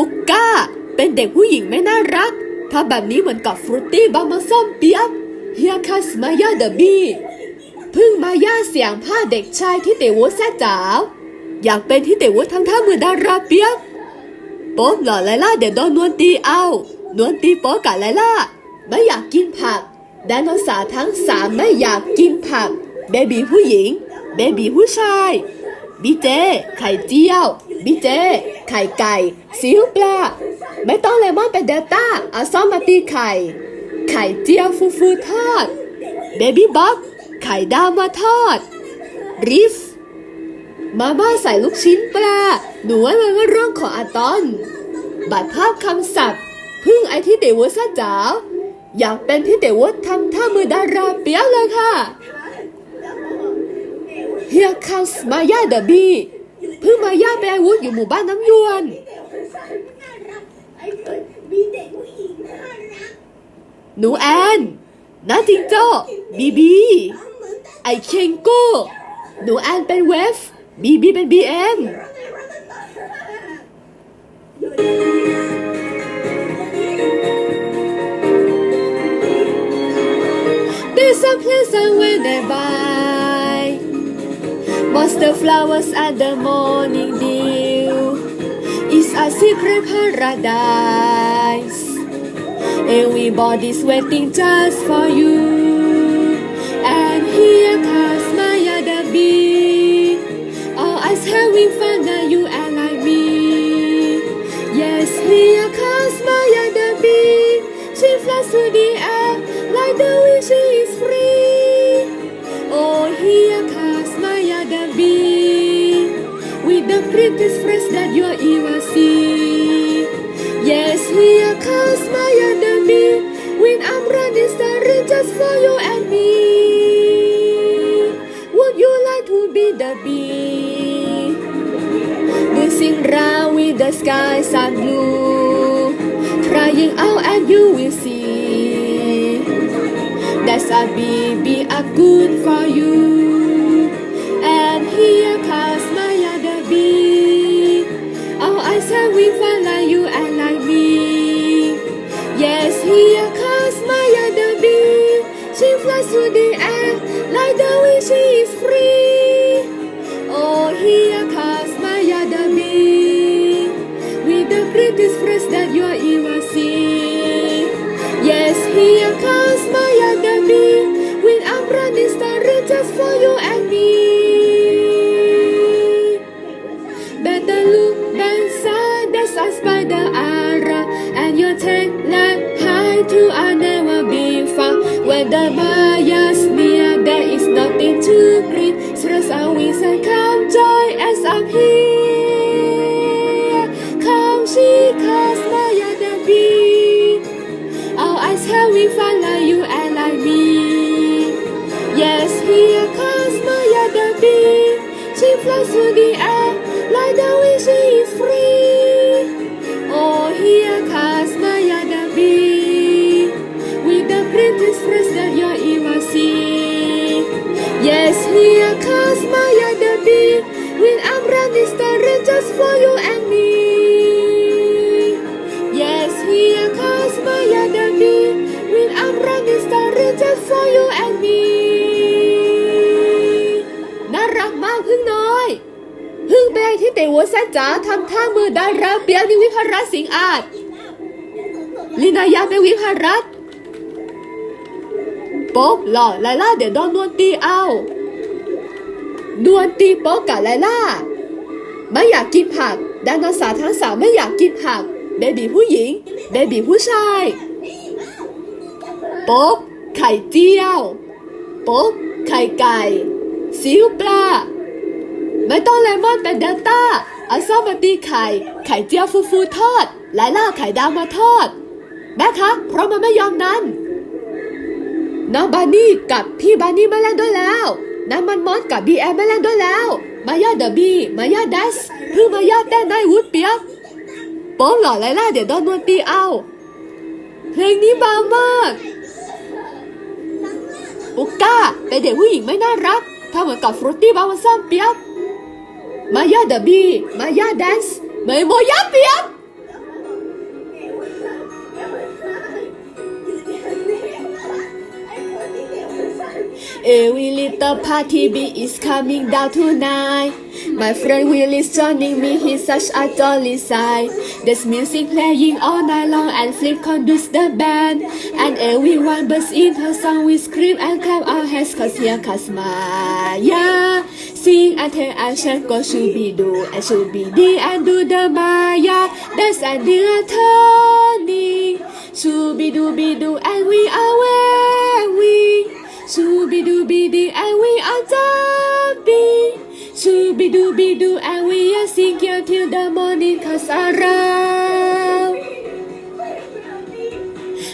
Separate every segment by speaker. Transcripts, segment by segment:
Speaker 1: ปุกก้า เป็นเด็กผู้หญิงไม่น่ารักทำแบบนี้เหมือนกับฟรุตตี้บามาส้มเปียกเฮียคาสมายาเดอะบี้พึ่งมาย่าเสียงผ้าเด็กชายที่เตวุแซ่จ๋าอยากเป็นที่เตวุทำท่ามือดาราเปียกโป๊บหล่อไลล่าเดี๋ยวโดนนวลตีเอา นวลตีโป๊บกับไลล่า ไม่อยากกินผักไดโนเสาร์ทั้งสามไม่อยากกินผัก เบบีผู้หญิง เบบีผู้ชาย บีเจ ไข่เจียวบีเจ ไข่ไก่ซีอิ๊วปลาไม่ต้องเลมอนเป็นเดลต้าเอาซ้อมมาตีไข่ ไข่เจียวฟูฟูทอด เบบี้บ๊อบไข่ดาวมาทอด ริฟ มาม่าใส่ลูกชิ้นปลา หนูว้ไว้ว่าเรื่องของอาตอน บัตรภาพคำศัพท์ พึ่งไอที่เตวุซะจ๋าอยากเป็นที่เตวุฒทำท่ามือดาราเปียกเลยค่ะ ฮียคัมส์มายาเดอะบีเพิ่งมายาไปอาวุธอยู่หมู่บ้านน้ำยวน
Speaker 2: หนู
Speaker 1: แอนนาจิงโจบีบี ไอเชงโก้ หนูแอนเป็นเวฟ บีบีเป็นบีเอ็มเดซัมเพลซันเวเดบา Monster flowers and the morning dew. It's a secret paradise. Everybody's waiting just for you The prettiest face that you ever see. Yes, here comes the bee When I'm running starting just for you and me Would you like to be the bee? Dancing round with the skies are blue. Trying out and you will see. That's a baby are good for you. And here your tail like high to I never be far When the is nothing to greet Stress our wings and come joy as I'm here. Come she comes Maya the bee Our eyes having fun like you and like me. Yes, here comes Maya the bee She flies through the air like the wind she is free วัวแซ่จ๋าทำท่ามือดาราเปียกนิวิภรัตสิงอาจลินายาเป็นวิภรัตน์โป๊บหล่อไลล่าเดี๋ยวโดนนวลตีเอานวลตีโป๊บกับไลล่า ไม่อยากกินผักไดโนเสาร์ทั้งสามไม่อยากกินผักเบบีผู้หญิงเบบีผู้ชายโป๊บไข่เจียวโป๊บไข่ไก่ซิวปลา ไม่ต้องเลมอนเป็นเดลต้าเอาซ้อมมาตีไข่ ไข่เจียวฟูฟูทอดไลล่าไข่ดาวมาทอด แม่คะ เพราะมันไม่ยอมนั้น น้องบานี่กับพี่บานี่มาเล่นด้วยแล้วน้ำมันมอสกับบีแอมมาเล่นด้วยแล้ว มายาเดอะบีมายาดัสเพิ่งมายาเต้นได้วุฒเปียกโป๊บหล่อไลล่าเดี๋ยวโดนนวลตีเอา เพลงนี้เบามากปุก้าเป็นเด็กผู้หญิงไม่น่ารักทำเหมือนกับฟรุตตี้บาวันซ่อมเปียก Maya the bee, Maya dance, Maya yap. Every little party bee is coming down tonight. My friend Will is joining me, he's such a jolly sight. There's music playing all night long and Flip conducts the band. And everyone bursts in her song, we scream and clap our hands cause here comes Maya. Sing and tell and chant, go shooby-doo and shooby-dee and do the Maya. Dance and we are wearing. Shooby dooby doo and we are dooby doo and we are singing till the morning comes around.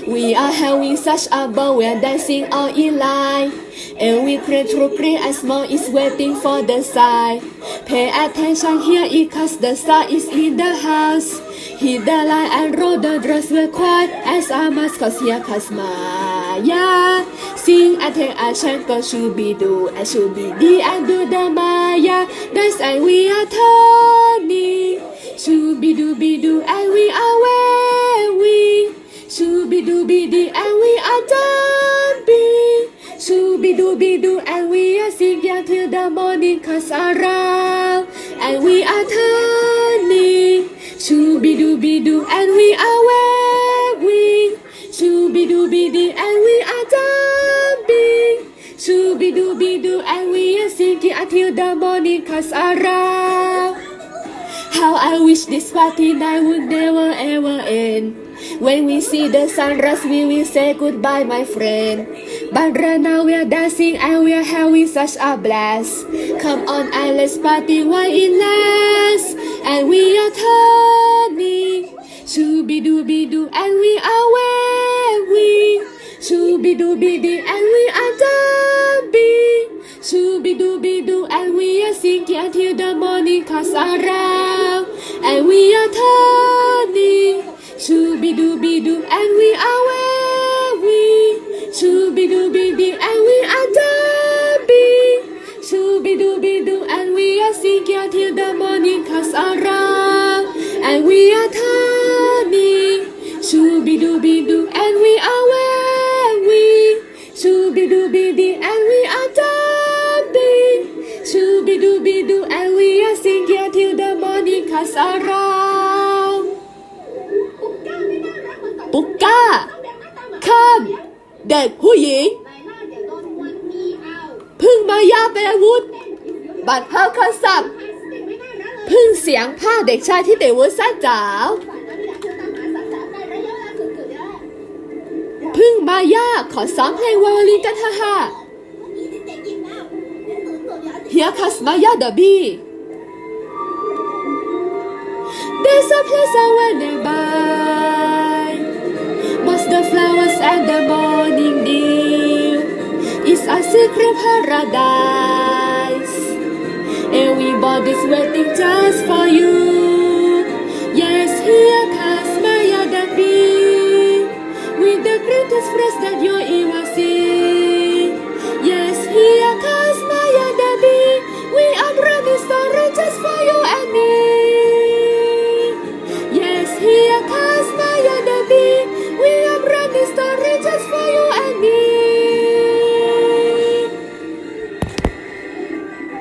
Speaker 1: We are having such a ball, we are dancing all in line. And we pray through pray and small is waiting for the sign. Pay attention here it cause the star is in the house. Hit the line and roll the dress well quiet as I must cause here comes Maya. Sing and take a chant go shooby doo and shooby dee and do the Maya. Dance and we are turning. Shooby dooby doo and we are waving. Shooby dooby dee and we are jumping. Shooby dooby doo and we are singing till the morning comes around. And we are turning. Shooby dooby doo and we are waving. Shooby dooby dee and we are jumping. Shooby dooby doo and we are singing until the morning comes around. How I wish this party night would never ever end. When we see the sunrise, we will say goodbye, my friend. But right now we are dancing and we are having such a blast. Come on and let's party while it lasts. And we are turning. Shooby dooby doo and we are waving. Shooby dooby doo and we are jumping. Shooby dooby doo and we are singing until the morning comes around. And we are turning. Shooby dooby doo and we are waving. Shooby dooby doo and we are jumping. Shooby dooby doo and we are singing until the morning comes around. And we are turning. Shooby dooby doo and we are waving. Shooby dooby doo and we are jumping. Shooby dooby doo and we are singing until the morning comes around.
Speaker 2: ก้า
Speaker 1: ข้ามเด็กผู้หญิง พึ่งมายาเป็นอาวุธ บัตพิ่มคำศัพท์พึ่งเสียงผ้าเด็กชายที่เตวุ
Speaker 2: ฒิสั้จ๋า
Speaker 1: พึ่งมายาขอซ้อมเพลงวาโอลินกันเถอะค่า
Speaker 2: เฮี
Speaker 1: ยคัสมายาเดบี้ There's a place I went by the flowers and the morning dew is a secret paradise. And we bought this wedding just for you. Yes, here comes Maya the with the greatest phrase that you ever.